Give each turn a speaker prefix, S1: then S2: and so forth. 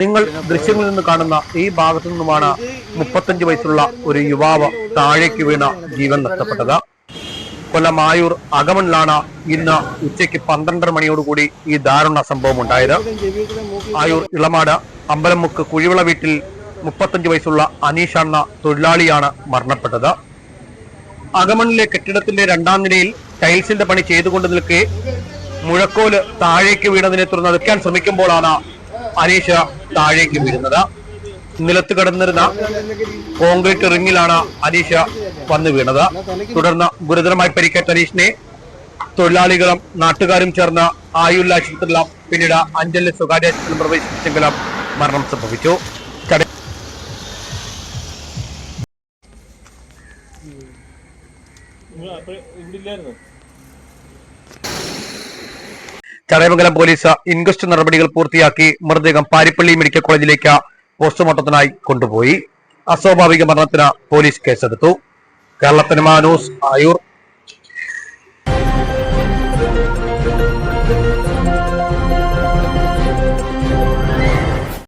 S1: നിങ്ങൾ ദൃശ്യങ്ങളിൽ നിന്ന് കാണുന്ന ഈ ഭാഗത്തു നിന്നുമാണ് മുപ്പത്തഞ്ച് വയസ്സുള്ള ഒരു യുവാവ് താഴേക്ക് വീണ ജീവൻ നഷ്ടപ്പെട്ടത്. കൊല്ലം ആയൂർ അകമണിലാണ് ഇന്ന് ഉച്ചയ്ക്ക് പന്ത്രണ്ടര മണിയോടുകൂടി ഈ ദാരുണ സംഭവം ഉണ്ടായത്. ആയൂർ ഇളമാട് അമ്പലമുക്ക് കുഴിവിള വീട്ടിൽ മുപ്പത്തഞ്ച് വയസ്സുള്ള അനീഷ് എന്ന തൊഴിലാളിയാണ് മരണപ്പെട്ടത്. അകമണിലെ കെട്ടിടത്തിന്റെ രണ്ടാം നിലയിൽ ടൈൽസിന്റെ പണി ചെയ്തുകൊണ്ട് നിൽക്കെ മുഴക്കോൽ താഴേക്ക് വീണതിനെ തുടർന്ന് നിൽക്കാൻ ശ്രമിക്കുമ്പോഴാണ് അനീഷ താഴേക്ക് വീഴുന്നത്. നിലത്ത് കിടന്നിരുന്ന കോൺക്രീറ്റ് റിങ്ങിലാണ് അനീഷ വന്ന് വീണത്. തുടർന്ന് ഗുരുതരമായി പരിക്കേറ്റ അനീഷിനെ തൊഴിലാളികളും നാട്ടുകാരും ചേർന്ന് ആയുല്ല ആശുപത്രിയിലും പിന്നീട് അഞ്ചലിലെ സ്വകാര്യ ആശുപത്രിയിൽ പ്രവേശിപ്പിച്ചെങ്കിലും മരണം സംഭവിച്ചു. ചട- ചടയമംഗലം പോലീസ് ഇൻക്വസ്റ്റ് നടപടികൾ പൂർത്തിയാക്കി മൃതദേഹം പാരിപ്പള്ളി മെഡിക്കൽ കോളേജിലേക്ക് പോസ്റ്റ്മോർട്ടത്തിനായി കൊണ്ടുപോയി. അസ്വാഭാവിക മരണത്തിന് പോലീസ് കേസെടുത്തു. കേരളത്തിന് മാനൂസ് ആയൂർ.